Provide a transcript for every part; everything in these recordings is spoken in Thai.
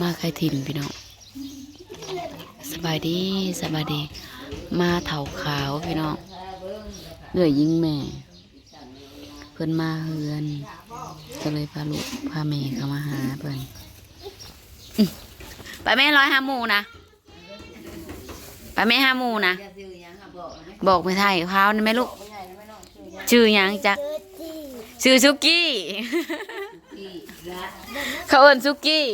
มาใครถิ่นพี่น้องสบายดีสบายดี มาเถาขาวพี่น้องเหนื่อยยิงแม่ เพิ่นมาเฮือน ก็เลยพาลูกพาแม่เข้ามาหาเพิ่นไปแม่ร้อยห้าหมูนะไปแม่ห้าหมูนะบอกไม่ไทยพาวนี่แม่ลูก ชื่อยังจักชื่อซุกี้ เขาเอิ้นซุกี้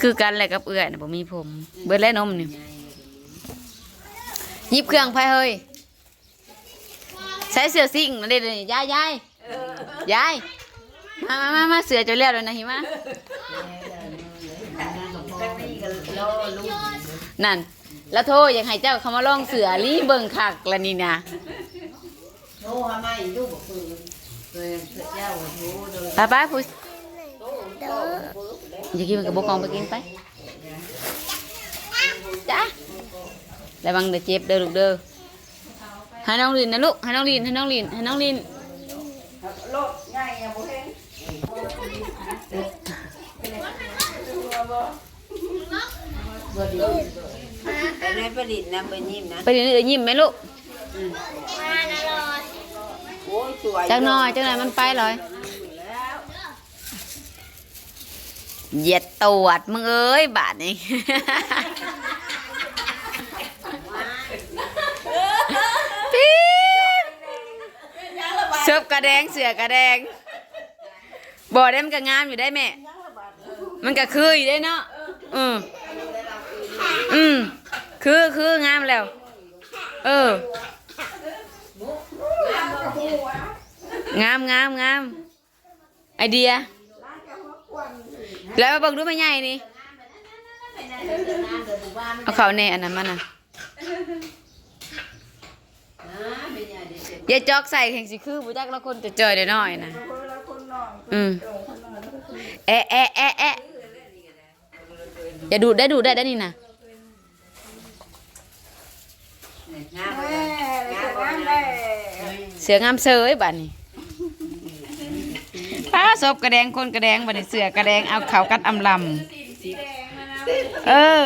คือกันแหละกับเอื้อยนะผมมีผม เบิดและนมนี่หยิบเครื่องไปเฮ้ยใช้เสือซิ่งนั่นเด้เลยยายยายยายมามามามาเสือจะเลี้ยวเลยนะหิมะนั่น แล้วโทษอยากให้เจ้าเขามาลองเสือรีเบิ่งคักละนี่นะโน้ทำไมลูกบอกคือเลยเจ้าโน้เลยไปไปผู้อยากกินมันกับบกองไปกินไปจ้าระวังเดี๋ยวเจ็บเด้อลูกเด้อให้น้องลินนะลูกให้น้องลินให้น้องลินให้น้องลินรถง่ายยังบ่เห็นแต่ในประดิษฐ์นะไปยิ้มนะไปดี๋ยวนี้เดี๋ยวยิ้มไหมลูกจักหน่อยจักหน่อยมันไปเลย เหยียดตรวจมึงเอ้ยบาทนี้ปี๊ดเสิร์ฟกระแดงเสือกระแดงบ่ได้มันก็งามอยู่ได้แม่ มันก็คืออยู่ได้เนาะอืมอืมคือคืองามแล้ว เออ งามงามงามไอเดีย แล้วมาเบิ่งดูไม่ใหญ่นี่เอาเขาแน่อันนั้นมันน่ะอย่าจอกใส่แข่งสิคือบุจักละคนจะเจอเดี๋ยวน้อยนะอืมแอะแอะแอะแอะอย่าดูดได้ดูดได้ได้นี่นะงามเลยงามเลยเสืองามเซยบัดนี้ถ้า ศพกระแดงคนกระแดงบัดนี้เสือกระแดงเอาเขากัดอำลำเออ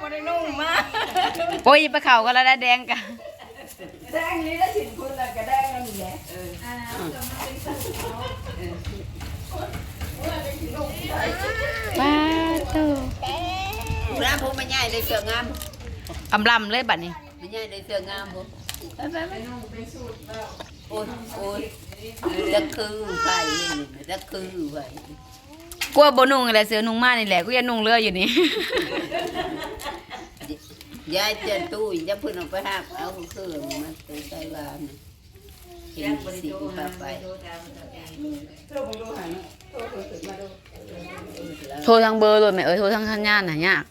บ่ได้นุ่งมาโอ้ยไปเข่าก็แล้วได้แดงกันแดงนี้แล้วสินคุณละก็ได้นั่นแหละป้าโตน้ำผมไม่ใหญ่เลยเสืองามอำลำเลยบัดนี้ไม่ใหญ่เลยเสืองามผมโอ้ยโอ้ย จะคือไปจะคือไปกลัวบ่นุ่งอะไรเสือนุ่งมานี่แหละกูจะนุ่งเรืออยู่นี่ ยายเจนตู้จะพึ่งออกไปหักเอาเครื่องมาใส่บ้านเห็นสีพาไปโทรทางเบอร์เลยแม่เอ้ยโทรทางทัญญาณน่ะยาก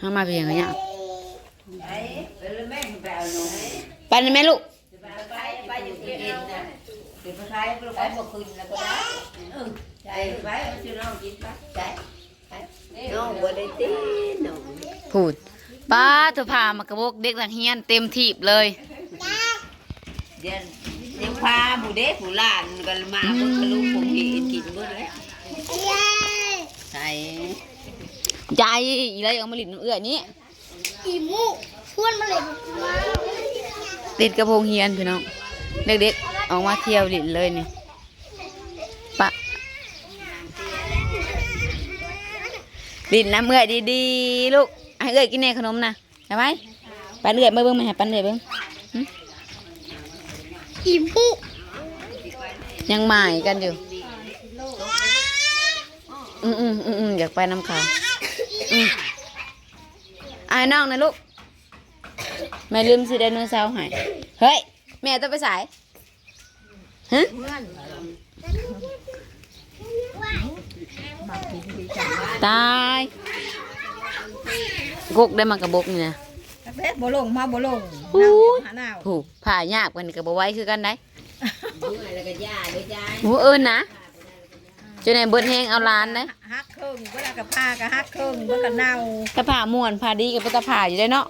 ห้ามาเพียงก็ยากไอ้เป็นแม่งแปลหนูไปนี่แม่ลูก ไปไปอยู่ที่ดินนะ เป็นไปขายไปบ่คืนแล้วก็ได้ใจไปเอาชื่อน้องกินไปใจน้องบ่ได้ตีน้องพูดป้าตัวพามากระบอกเด็กนักเรียนเต็มทีบเลยเดี๋ยวเดี๋ยวพาผู้เด็กผู้หลานกันมาเพิ่นก็ลูกผมเห็นกินเบ่เลยใช่ใจอีไรเอามาหลินน้ำเอื้อนี้อีมูชวนมาเลยมาติดกระโปรงเฮียนพี่น้องเด็กๆ ออกมาเที่ยวหลินเลยนี่ปะหลินน้ำเอื้อดีๆลูกให้เอื้อกินแน่ขนมนะใช่ไหมปันเอื้อมาเบิ้งมาให้ปันเอื้อเบิ้งอีมูยังหมายกันอยู่อืมอืมอืมอืมอยากไปน้ำขาวอืมอายน้องนะลูกแม่ลืมซื้อไดโนเสาร์ให้เฮ้ย แม่ต้องไปสาย ฮะตายกกได้มากระบกนี่นะเบ็ดบ่ลงมาบ่ลงอู้ยหาหนาวผูกผ่ายากกว่านี้กับบไหว้คือกันได้ด้วยแล้วก็ย่าด้วยยายโอ้เอิญนะเจะในเบิดแห้งเอาล้านนะฮักครึ่งเวลากับผ้าก็ฮักครึ่งเวลากับเน่าถ้าผ่าม่วนผ่าดีกับตาผ่าอยู่ได้เนาะ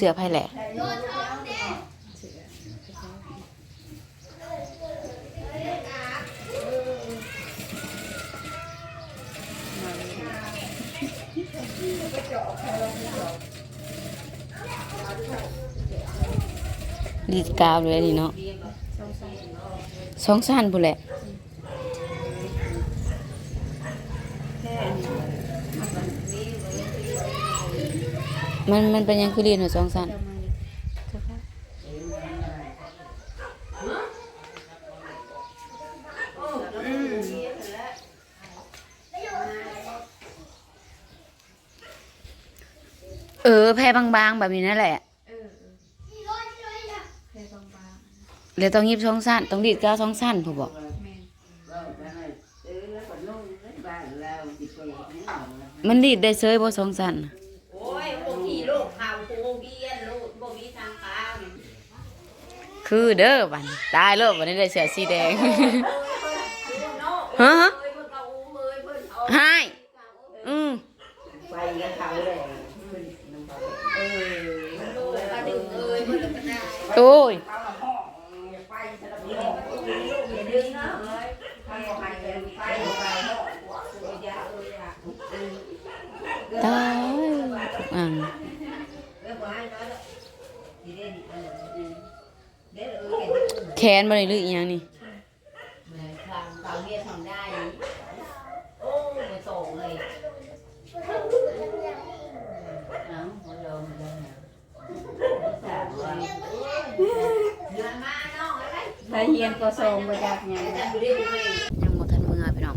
สือไผ่แหละดีดกาวเลยนี่เนาะสองสั้นพูนแหละ มันมันเป็นหยังคือเรียนหัวสองสั้นเออ แพรบางๆ แบบนี้นั่นแหละเดี๋ยวต้องยิบสองสั้นต้องดีดกาวสองสั้นผมบอกมันดีดได้เซยบ่สองสั้นน่ะโอ้ยพวก ขี่ลูกข่าวโคเบียนลูกบ่มีทางขาวนี่คือเด้อบัดนตายแล้ววันนี้ได้เสือสีแดงฮะเอ้ยเพิ่นเอาอุ้มเอ้ยเพิ่นเอาให้อืมไปกันเขาเลยเออลูกกระดึงเอ้ยเพิ่นก็ได้โอ้ยเขาละห้องอย่าไปสลับลูกอย่าดึงนะเอ้ยถ้าบ่ให้ไปไปไปห้องหัวเอ้ยอย่าเอ้ยอย่า ตายอ่าง เอ้ยบ่ให้น้อยละสิได้ดีเออเด้อเอ้ยเก็บ แขนบ่ได้หรืออีหยังนี่แม่ทางทางเมียทำได้โอ้ไปเลยเอ้าหัวโลมเลยนะสามวันเดือนมาน้องอะไรถ้าเฮียนก็ทรงบ่จักหยังจะอยู่ได้ไหมยังบ่ทันมือพี่น้อง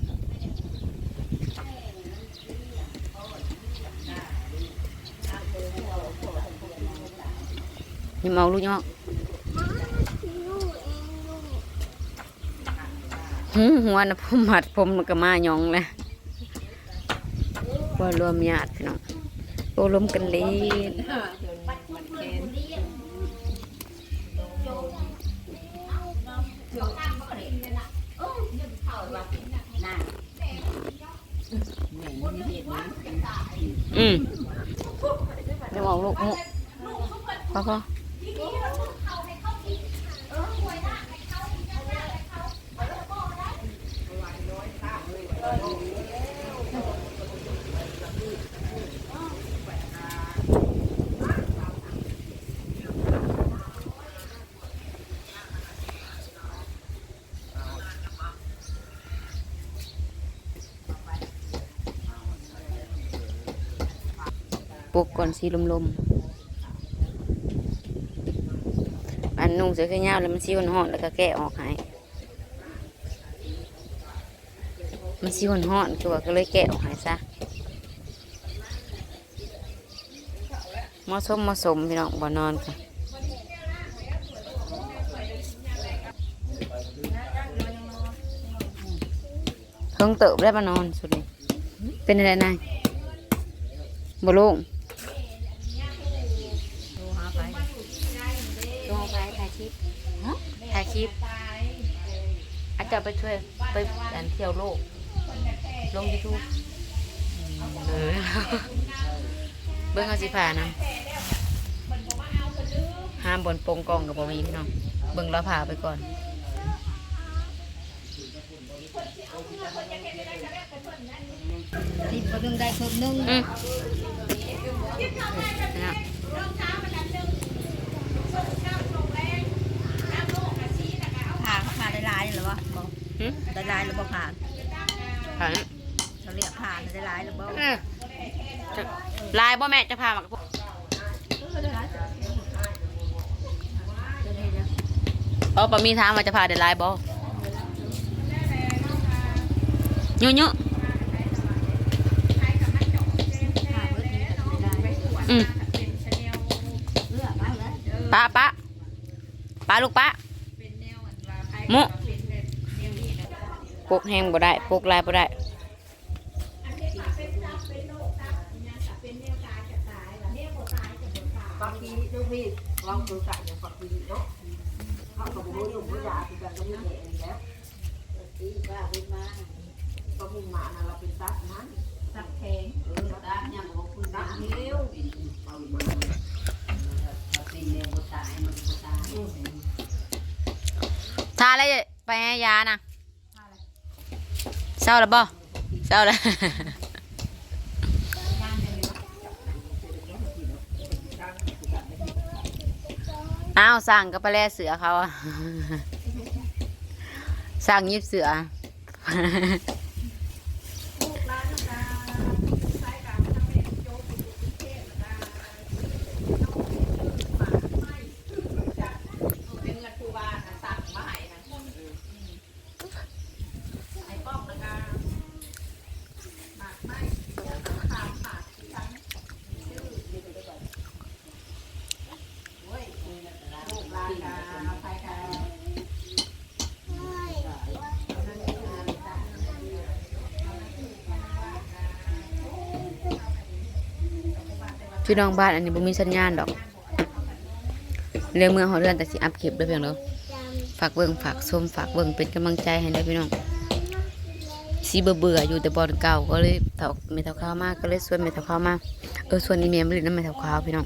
ยิ้มเอาลูกยอก หัวนะผมหัดผมก็มายองและว่ารวมญาติพี่น้องโตลมกันเล่นอืมเดี๋ยวเอาลูกมุพอพอ ปลุกก่อนสีลมๆอันนุ่งเสื้อแขนยาวแล้วมันสีหอนๆแล้วก็แกะออกให้ มันสีหอนๆตัวก็เลยแกะออกให้ซะเหมาะสมเหมาะสมพี่น้องบ่นอนค่ะเพิ่งเติบได้มานอนสุดเลยเป็นอะไรนายบ่โลงโทรหาไปลงไปถ่ายคลิปถ่ายคลิปอาจจะไปช่วยไปอันเที่ยวโลก ลงยูทูบเออเบิ้งเขาสิผ่านะห้ามบนโปงกองกับบมีพี่น้องเบิ้งแล้วผ่าไปก่อนทิปบ่นึงได้ครบนึงอืมนะผ่าผ่าได้หลายหรือบ่บ่หึได้หลายหรือบ่ผ่าผ่านะ เรียกผ่านได้หลายหรือบ่เออจะลายบ่แม่จะผ่ามากับพวกเออปะมีถามว่าจะผ่าได้ลายบ่ยุยุผ่าเบิดนี้ก็ได้หลายอืมป้าป้าป้าลูกป้ามุปกแห้งบ่ได้ปลูกลายบ่ได้ ฟังดีลูกพี่ลองตัวใส่อย่างฟังดีเนาะเขาก็บอกว่าอยู่ไม่ยาคือการก็มีเหตุอยู่แล้วตีบ้าบุญมาก็มุ่งมานะเราเป็นตักนั้นตักแข็งตักยางของคุณตักเลี้ยวเามล้วทาอะไรไปยานะเศร้าหรือเปล่าเศร้าแล้ อ้าวสั่งกระปลาแล่เสือเขาอะสั่งยิบเสือ พี่น้องบ้านอันนี้บ่มีสัญญาณดอกเรื่องเมืองเขาเรือนแต่สิอัพคลิปด้วยเพียงเด้อฝากเบิ่งฝากชมฝากเบิ่งเป็นกำลังใจให้ได้พี่น้องสีเบื่อเบื่ออยู่แต่บอนเก่าก็เลยเถาเมทัลข้าวมากก็เลยชวนเมทัลข้าวมาเออชวนอีเมลมาเล่นน้ำเมทัลข้าวพี่น้อง